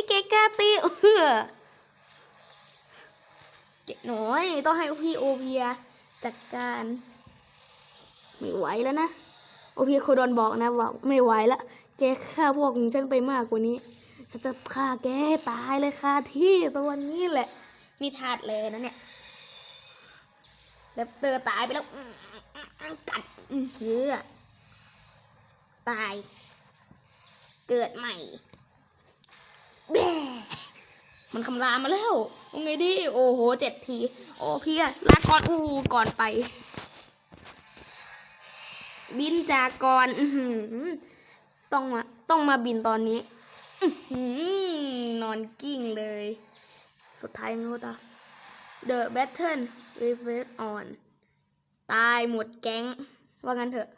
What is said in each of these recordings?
นี่เกกล้าตีเออเจ๊น้อย ต้องให้พี่โอเพียจัดการ ไม่ไหวแล้วนะ โอเพียโคดอนบอกนะว่าไม่ไหวละแกฆ่าพวกของฉันไปมากกว่านี้ฉันจะฆ่าแกให้ตายเลยคาที่ตัวนี้แหละนี่ทาดเลยนะเนี่ยแล้วเตอตายไปแล้ว กัดอื้อเหือตาย เกิดใหม่ มันคำรามมาแล้วเอาไงดีโอ้โหเจ็ดที โอ้เพียลาก่อนอู้ก่อนไป บินจากก่อนอต้องมา ต้องมาบินตอนนี้อนอนกิ้งเลย สุดท้ายโน้ตอะ The battle r e f e r on ตายหมดแก๊ง ว่างั้นเถอะ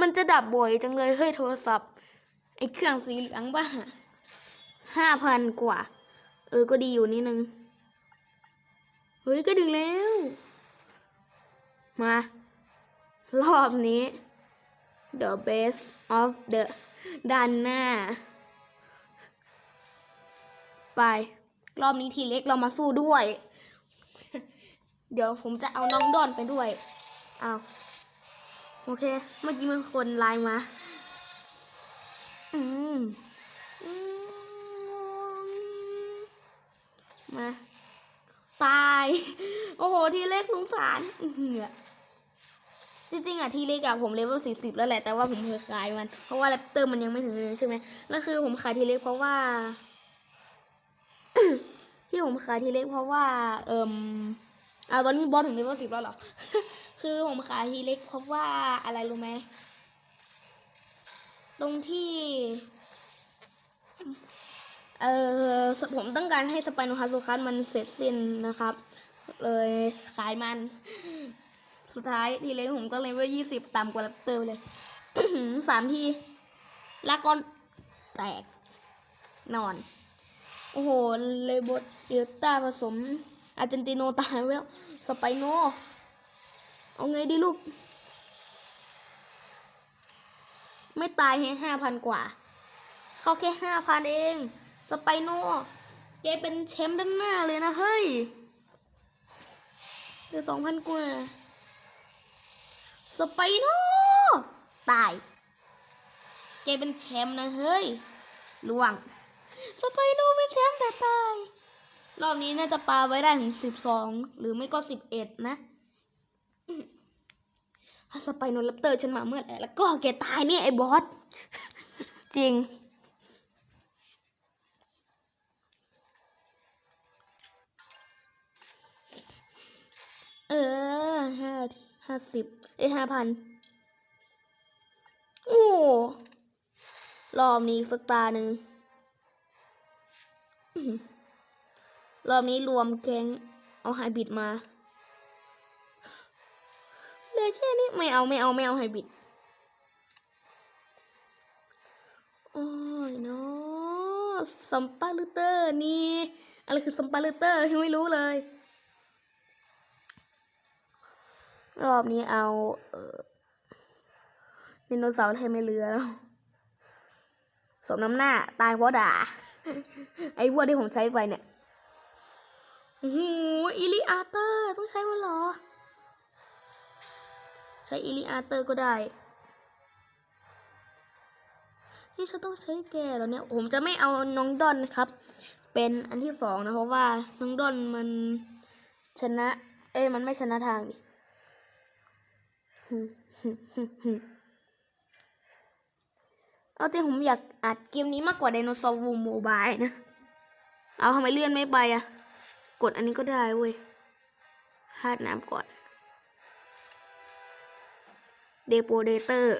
มันจะดับบ่อยจังเลย เฮ้ยโทรศัพท์ ไอ้เครื่องสีเหลืองบ้า ห้าพันกว่า เออก็ดีอยู่นิดนึง เฮ้ยก็ดึงแล้ว มา รอบนี้ the best of the ด้านหน้า ไป รอบนี้ทีเล็กเรามาสู้ด้วย เดี๋ยวผมจะเอาน้องดอนไปด้วย เอาโอเค เมื่อกี้มันคนไลน์มา อืมอืมมา ตาย โอ้โห ทีเล็กสงสารจริงๆอะทีเล็กอะผมเลเวลสี่สิบแล้วแหละแต่ว่าผมเคยขายมัน เพราะว่าแรปเตอร์มันยังไม่ถึงเลยใช่ไหมแล้วคือผมขายทีเล็กเพราะว่า ที่ผมขายทีเล็กเพราะว่า เอิมเอาตอนนี้บอสถึงเลเวลสิบแล้วหรอ คือผมขายทีเล็กเพราะว่าอะไรรู้ไหม ตรงที่ เออผมต้องการให้สไปโนฮาโซคัสมันเสร็จสิ้นนะครับ เลยขายมัน สุดท้ายทีเล็กผมก็เลยว่ายี่สิบต่ำกว่าแรปเตอร์เลยสามทีลากอนแตก นอน โอ้โห เลยบดเดลต้าผสม อาร์เจนติโนตายไปแล้ว สไปโน เอาไงดีลูก ไม่ตายให้ห้าพันกว่า เขาแค่ห้าพันเอง สไปโน แกเป็นแชมป์ด้านหน้าเลยนะเฮ้ย เหลือสองพันกว่า สไปโนตาย แกเป็นแชมป์นะเฮ้ยล่วง สไปโนเป็นแชมป์แต่ตาย รอบนี้น่าจะปาไว้ได้ถึงสิบสองหรือไม่ก็สิบเอ็ดนะ ถ้าสไปโนแรปเตอร์ฉันมาเมื่อไหร่แล้วก็แกตายนี่ไอ้บอส จริง เออห้าห้าสิบเอ้ห้าพันโอ้รอบนี้สักตาหนึ่งรอบนี้รวมแก๊งเอาไฮบิดมาเลยแค่นี้ไม่เอาไม่เอาไม่เอาไฮบิดโอ้ยเนาะซัมปาลูเตอร์นี่อะไรคือซัมปาลูเตอร์ยังไม่รู้เลย รอบนี้เอา เออไดโนเสาร์ไทยไม่เรือแล้วสมน้ำหน้า ตายเพราะด่า ไอ้วัวที่ผมใช้ไปเนี่ยโอ้โหอิลิอาเตอร์ ต้องใช้มันเหรอ ใช้อิลิอาเตอร์ก็ได้ นี่ฉันต้องใช้แกเหรอเนี่ย ผมจะไม่เอาน้องดอนนะครับ เป็นอันที่สองนะ เพราะว่าน้องดอนมันชนะ เอ้มันไม่ชนะทางดิ เอาจริงผมอยากอัดเกมนี้มากกว่าไดโนเสาร์วูโมบายนะ เอาทำไมเลื่อนไม่ไปอะกดอันนี้ก็ได้เว้ยฮาดน้ำก่อนเดโปเดเตอร์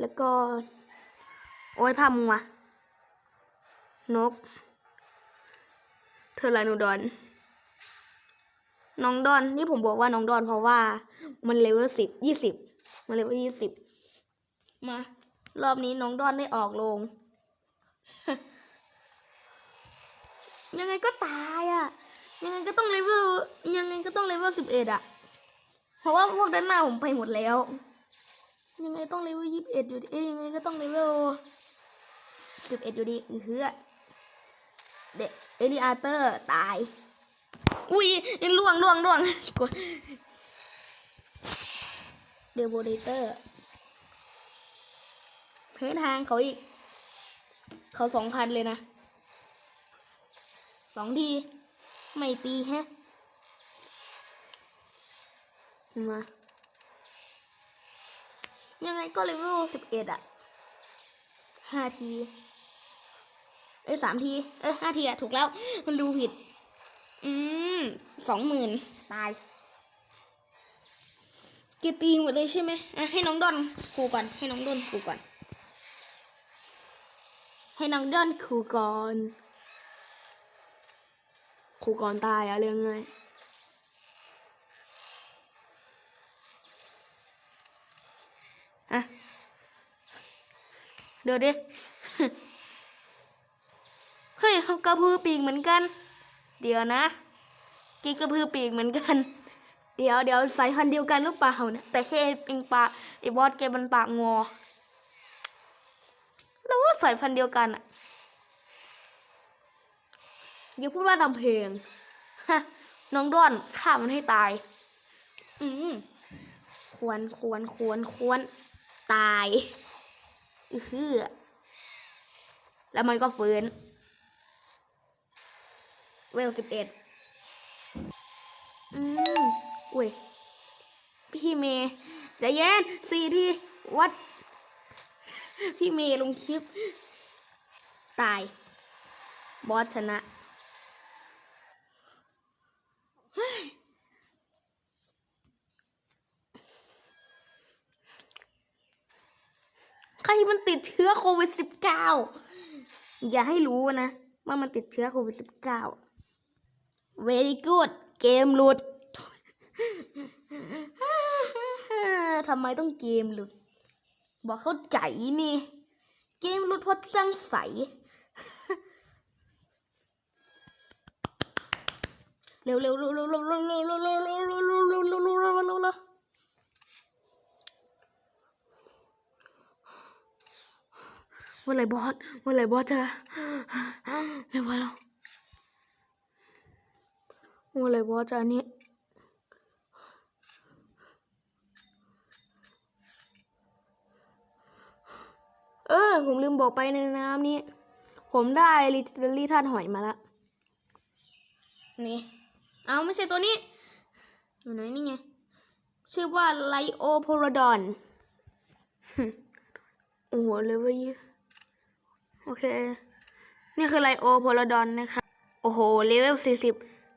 แล้วก็ โอ้ยพามึงวะนก เทอร์ลานูดอน น้องดอนนี่ผมบอกว่าน้องดอนเพราะว่ามันเลเวลสิบยี่สิบมันเลเวลยี่สิบมารอบนี้น้องดอนได้ออกลง ยังไงก็ตายอะ ยังไงก็ต้องเลเวลยังไงก็ต้องเลเวลสิบเอ็ดอะ เพราะว่าพวกด้านหน้าผมไปหมดแล้ว ยังไงต้องเลเวลยี่สิบเอ็ดอยู่ดีเอ้ยยังไงก็ต้องเลเวลสิบเอ็ดอยู่ดีเฮือเด็กเอลิอาเตอร์ตาย อุ้ยล่วงล่วงล่วงกดเดโบเดเตอร์เพทางเขาอีก เขาสองพันเลยนะสองทีไม่ตีแฮะมายังไงก็เลเวลสิบเอ็ดอะห้าที เอ้ยสามที เอ้ยห้าทีอะถูกแล้ว มันดูผิด อืมสองหมื่นตายเกยร์ตีหมดเลยใช่ไหมอะให้น้องดอนคูก่อน ให้น้องดอนคูก่อน ให้น้องดอนคูก่อนคูก่อนตายอะเรื่องไงอะเดี๋ยวดิ เฮ้ยเขากระพือปีกเหมือนกัน เดี๋ยวนะกีกระพือปีกเหมือนกัน เดี๋ยวเดี๋ยวสายพันธุ์เดียวกันหรือเปล่านี่ยแต่แค่ปิงปากไอ้บอสแกมันปากงอแล้วว่าสายพันธุ์เดียวกันอะอย่าพูดว่าทำเพลงฮะน้องด้อนฆ่ามันให้ตาย อืมควรควรควรควรตาย อือฮือแล้วมันก็ฟื้น เวลสิบเอ็ดอืมอุ้ย พี่เมย์ใจเย็นสี่ทีวัด พี่เมย์ลงคลิป ตาย บอสชนะใครมันติดเชื้อโควิด -19 อย่าให้รู้นะ ว่ามันติดเชื้อโควิด -19 very good เกมหลุดทำไมต้องเกมหลุด บอกเข้าใจนี่ เกมหลุดเพราะสร้างใส เร็วเร็วเร็วเร็วเร็วเร็วเร็วเร็วเร็วเร็วเร็วเร็วเร็วเร็วเร็วเร็วเร็วเร็วเมื่อไหรบอสเมื่อไหรบอสจะไม่ไหวแล้ว เมื่อไหรบอสจะนนี้เออ ผมลืมบอกไปในน้ำนี้ ผมได้ลิตเตอรี่ท่านหอยมาละ นี่ เอาไม่ใช่ตัวนี้ อยู่ไหนนี่ไง ชื่อว่าไลโอโพลดอน โอ้โหเลยว่ายี่โอเค นี่คือไลโอโพลดอนนะคะ โอ้โห เลเวลสี่สิบ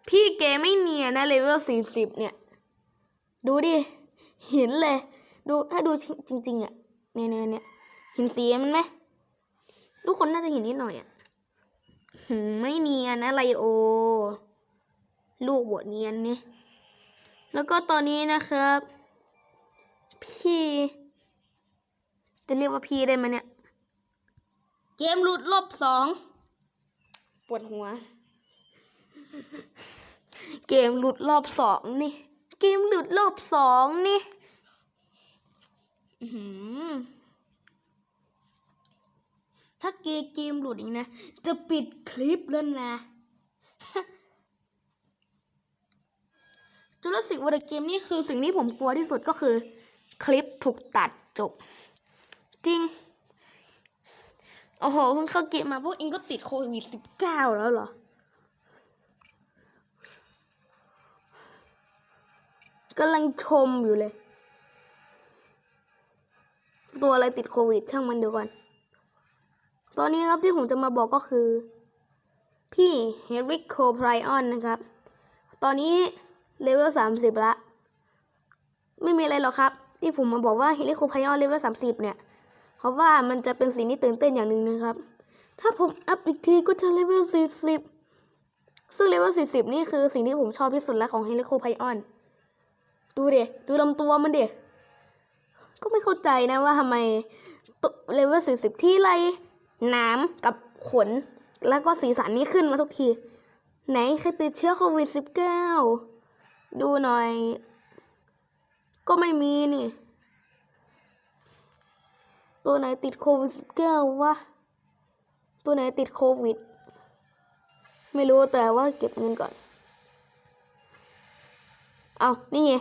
พี่เกไม่เนียนนะเลเวลสี่สิบเนี่ย ดูดิ เห็นเลย ดูถ้าดูจริงๆอะเนี่ยเนี่ยเนี่ยเห็นสีมันไหมทุกคนน่าจะเห็นนิดหน่อยอะไม่เนียนนะไลโอ ลูกบทเนียนนี่แล้วก็ตอนนี้นะครับ พี่ จะเรียกว่าพี่ได้ไหมเนี่ย เกมหลุดรอบสอง ปวดหัว เกมหลุดรอบสองนี่ เกมหลุดรอบสองนี่ถ้าเกมเกมหลุดอีกนะ จะปิดคลิปแล้วนะจูราสสิกวอร์เกมนี่คือสิ่งที่ผมกลัวที่สุดก็คือ คลิปถูกตัดจบ จริง โอ้โห เพิ่งเข้าเกมมาพวกเองก็ติดโควิดสิบเก้าแล้วเหรอ กำลังชมอยู่เลย ตัวอะไรติดโควิดช่างมันเดี๋ยวก่อน ตอนนี้ครับที่ผมจะมาบอกก็คือ พี่เฮริโคไพรออนนะครับ ตอนนี้เลเวลสามสิบละ ไม่มีอะไรหรอกครับ ที่ผมมาบอกว่าเฮลิโคไพออนเลเวลสามสิบเนี่ย เพราะว่ามันจะเป็นสิ่งที่ตื่นเต้นอย่างหนึ่งนะครับ ถ้าผมอัพอีกทีก็จะเลเวลสี่สิบซึ่งเลเวลสี่สิบนี่คือสิ่งที่ผมชอบที่สุดแล้วของเฮลิโคไพออน ดูเดดูลำตัวมันเดก็ไม่เข้าใจนะว่าทำไมเลเวลสี่สิบที่ไรน้ำกับขน แล้วก็สีสันนี้ขึ้นมาทุกที ไหนใครติดเชื้อโควิดสิบเก้าดูหน่อย ก็ไม่มีนี่ ตัวไหนติดโควิดสิบเก้าวะ ตัวไหนติดโควิด ไม่รู้แต่ว่าเก็บเงินก่อน เอานี่ไง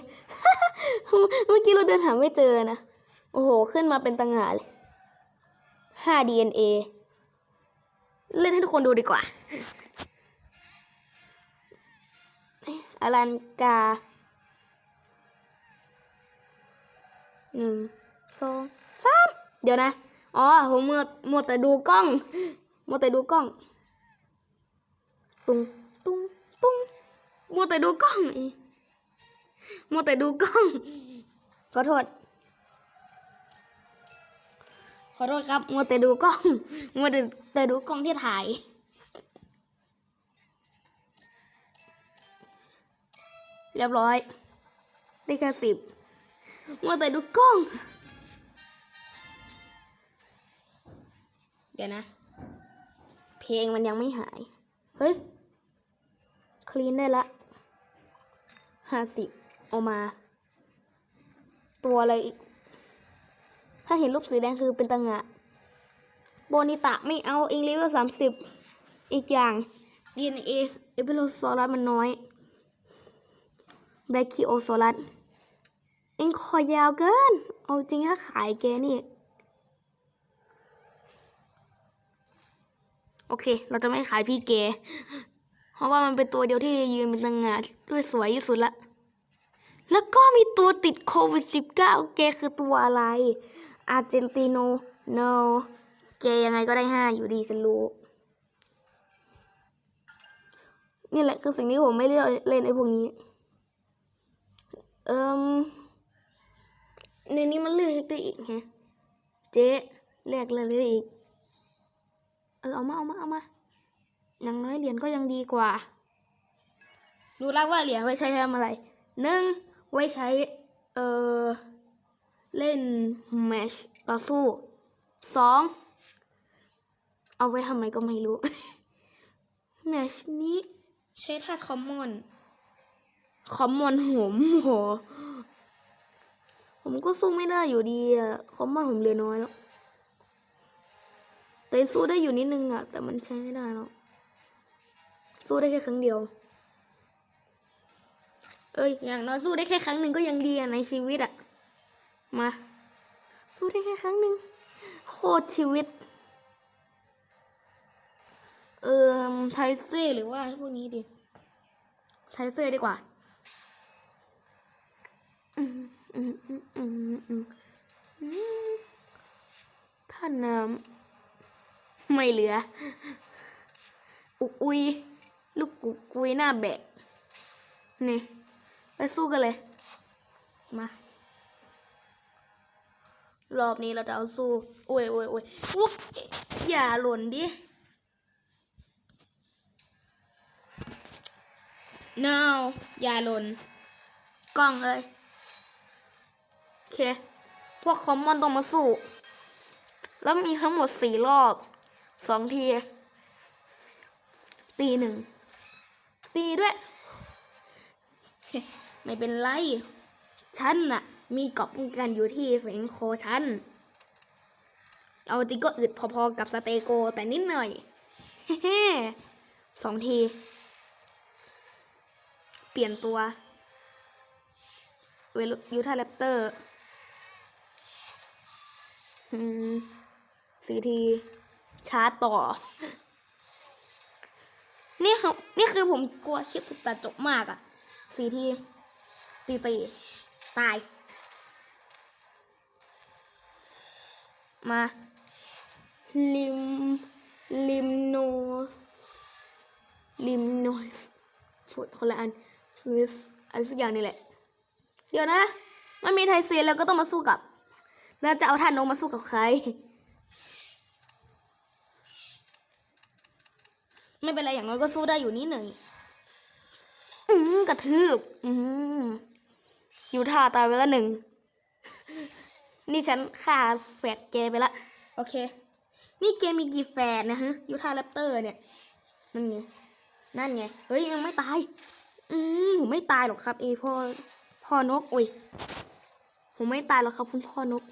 เมื่อกี้เราเดินหาไม่เจอนะ โอ้โห ขึ้นมาเป็นตังหาเลย5 DNA เล่นให้ทุกคนดูดีกว่า อลันกาหนึ่งสองสามเดี๋ยวนะ อ๋อ ผมมัวมัวแต่ดูกล้องมัวแต่ดูกล้อง ตุ้งตุ้งตุ้งมัวแต่ดูกล้องอี มัวแต่ดูกล้อง ขอโทษ ขอโทษครับมัวแต่ดูกล้องมัวแต่แต่ดูกล้องที่ถ่าย เรียบร้อย ได้แค่สิบมัวแต่ดูกล้อง เดี๋ยวนะ เพลงมันยังไม่หาย เฮ้ย คลีนได้ละห้าสิบ เอามา ตัวอะไรอีก ถ้าเห็นรูปสีแดงคือเป็นตังงะโบนิตะไม่เอาเองเลเวลสามสิบอีกอย่าง DNA เอพิโลซอรัสมันน้อยแบคคิโอซอรัสเองคอยาวเกิน เอาจริงถ้าขายแกนี่ โอเค เราจะไม่ขายพี่เกเพราะว่ามันเป็นตัวเดียวที่ยืนเป็นตังงานด้วยสวยที่สุดละ แล้วก็มีตัวติดโควิด -19 แกคือตัวอะไร อาร์เจนติโน no แกยังไงก็ได้ห้าอยู่ดีฉันรู้ นี่แหละคือสิ่งที่ผมไม่เล่นเล่นไอ้พวกนี้ เอิมในนี้มันเลือกได้อีกฮะเจ๊แลกเลยได้อีก เออเอามาเอามาเอามาอย่างน้อยเหรียญก็ยังดีกว่า รู้แล้วว่าเหรียญไว้ใช้ทำอะไรหนึ่ง ไว้ใช้ เออเล่นแมชต่อสู้สองเอาไว้ทำไมก็ไม่รู้แมชนี้ใช้ธาตุคอมมอน คอมมอนโหมโหผมก็สู้ไม่ได้อยู่ดีอะคอมมอนผมเหลือน้อยแล้ว แต่สู้ได้อยู่นิดนึงอะแต่มันใช้ไม่ได้แล้วสู้ได้แค่ครั้งเดียว เอ้ยอย่างน้อยสู้ได้แค่ครั้งหนึ่งก็ยังดีอะในชีวิตอะมา สู้ได้แค่ครั้งหนึ่งโคตรชีวิต เอ่อไทเซ่หรือว่าพวกนี้ดีไทเซ่ดีกว่าท่าน้ำไม่เหลือ อุกอุย ลูกกุกกุยหน้าแบกนี่ ไปสู้กันเลย มารอบนี้เราจะเอาสู้โอ้ยโอ้ยโอ้ยอุ๊ยอย่าหล่นดิ no อย่าหล่นกล้องเลยโอเค พวกคอมมอนต้องมาสู้ แล้วมีทั้งหมดสี่รอบสองที ตีหนึ่งตีด้วย ไม่เป็นไร ฉันน่ะ มีเกราะป้องกันอยู่ที่แฝงคอฉัน เอาจริงก็อึดพอๆกับสเตโกแต่นิดหน่อยเฮ้สองที เปลี่ยนตัว เวลยูทาแรปเตอร์สี่ที ชาร์จต่อ นี่คือนี่คือผมกลัวคลิปถูกตัดจบมากอะสี่ที ตีสี่ตาย มาลิมลิมโนลิมโนสพูดคนละอันลิสอะไรสักอย่างนี่แหละ เดี๋ยวนะไม่มีไทเซียนแล้วก็ต้องมาสู้กับ แล้วจะเอาท่านนกมาสู้กับใคร ไม่เป็นไรอย่างน้อยก็สู้ได้อยู่นิดหนึ่งอืมกระทืบ อืม ยู่ท่าตายไปแล้วหนึ่ง นี่ฉันฆ่าแฟดแกไปละ โอเค นี่เกมมีกี่แฟดนะฮะยูท่าแรปเตอร์เนี่ย นั่นไง นั่นไง เฮ้ยยังไม่ตาย อืมผมไม่ตายหรอกครับเอพ่อ พ่อนกอุ้ย ผมไม่ตายหรอกครับคุณพ่อนก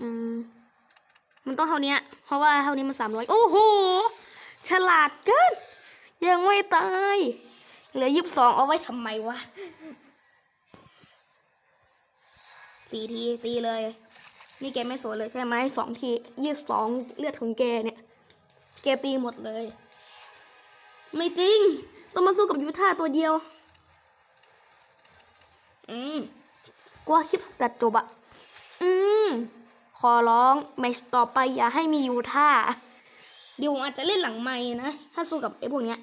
อืมมันต้องเท่านี้เพราะว่าเท่านี้มันสามร้อยโอ้โห ฉลาดเกิน ยังไม่ตาย เหลือยี่สิบสองเอาไว้ทำไมวะสี่ทีตีเลย นี่แกไม่สนเลยใช่ไหมสองทียี่สิบสองเลือดของแกเนี่ย แกตีหมดเลย ไม่จริง ต้องมาสู้กับยูท่าตัวเดียว อืมกว่าคลิปตัดจบอะอืม ขอร้องแมตช์ต่อไปอย่าให้มียูท่า เดี๋ยวผมอาจจะเล่นหลังไม้นะ ถ้าสู้กับไอ้พวกเนี้ย